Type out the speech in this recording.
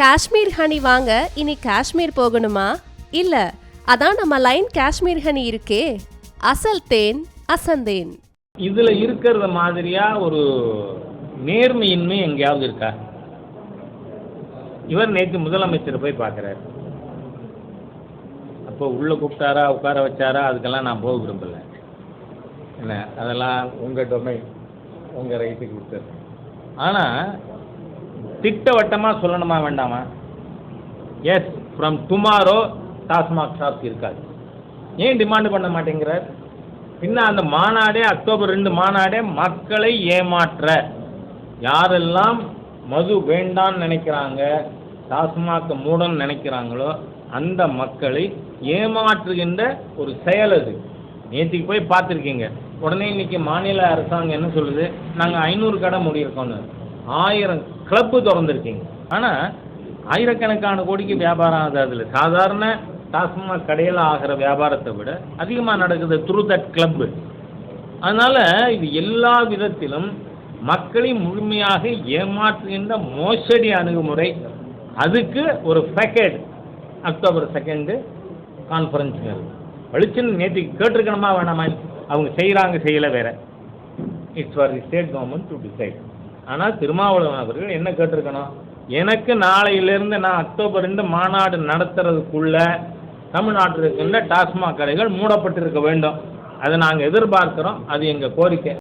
Kashmir honey வாங்க இனி காஷ்மீர் போகணுமா? இல்ல அதான் நம்ம லைன் காஷ்மீர் ஹனி இருக்கே. அசல் தேன் அசந்தேன் இதுல இருக்கிறத மாதிரியா ஒரு நேர்மையின்மை எங்கேயாவது இருக்கா? இவர் நேற்று முதலமைச்சர் போய் பார்க்குறாரு. அப்போ உள்ளே கூப்பிட்டாரா உட்கார வச்சாரா? அதுக்கெல்லாம் நான் போக விரும்பல. என்ன அதெல்லாம் உங்கள் டொமைன் உங்கள் ரைட்டுக்கு கொடுத்துருக்கேன் ஆனால் திட்டவட்டமாக சொல்லணுமா வேண்டாமா? Yes from tomorrow TASMAC shop இருக்காது. ஏன் டிமாண்டு பண்ண மாட்டேங்கிறார்? பின்ன அந்த மாநாடே அக்டோபர் ரெண்டு மாநாடே மக்களை ஏமாற்ற. யாரெல்லாம் மது வேண்டான்னு நினைக்கிறாங்க டாஸ்மாக் மூடன்னு நினைக்கிறாங்களோ அந்த மக்களை ஏமாற்றுகின்ற ஒரு செயல் அது. நேற்றுக்கு போய் பார்த்துருக்கீங்க. உடனே இன்னைக்கு மாநில அரசாங்கம் என்ன சொல்லுது? நாங்கள் ஐநூறு கடை முடியிருக்கோன்னு ஆயிரம் கிளப்பு திறந்துருக்கீங்க. ஆனால் ஆயிரக்கணக்கான கோடிக்கு வியாபாரம் ஆகுது அதில். சாதாரண டாஸ்மாக் கடையில் ஆகிற வியாபாரத்தை விட அதிகமாக நடக்குது த்ரூ தட் கிளப்பு அதனால் இது எல்லா விதத்திலும் மக்களை முழுமையாக ஏமாற்றுகின்ற மோசடி அணுகுமுறை. அதுக்கு ஒரு பேக்கெட் அக்டோபர் செகண்டு கான்ஃபரன்ஸுங்க வெளிச்சுன்னு நேற்றுக்கு கேட்டிருக்கணுமா வேணாமா? அவங்க செய்கிறாங்க செய்யலை வேற. It's for the state government to decide ஆனால் திருமாவளவன் அவர்கள் என்ன கேட்டிருக்கணும்? எனக்கு நாளையிலிருந்து நான் அக்டோபர் ரெண்டு மாநாடு நடத்துறதுக்குள்ள தமிழ்நாட்டில் இருக்கின்ற டாஸ்மாக் கடைகள் மூடப்பட்டிருக்க வேண்டும். அதை நாங்கள் எதிர்பார்க்கிறோம். அது எங்கள் கோரிக்கை.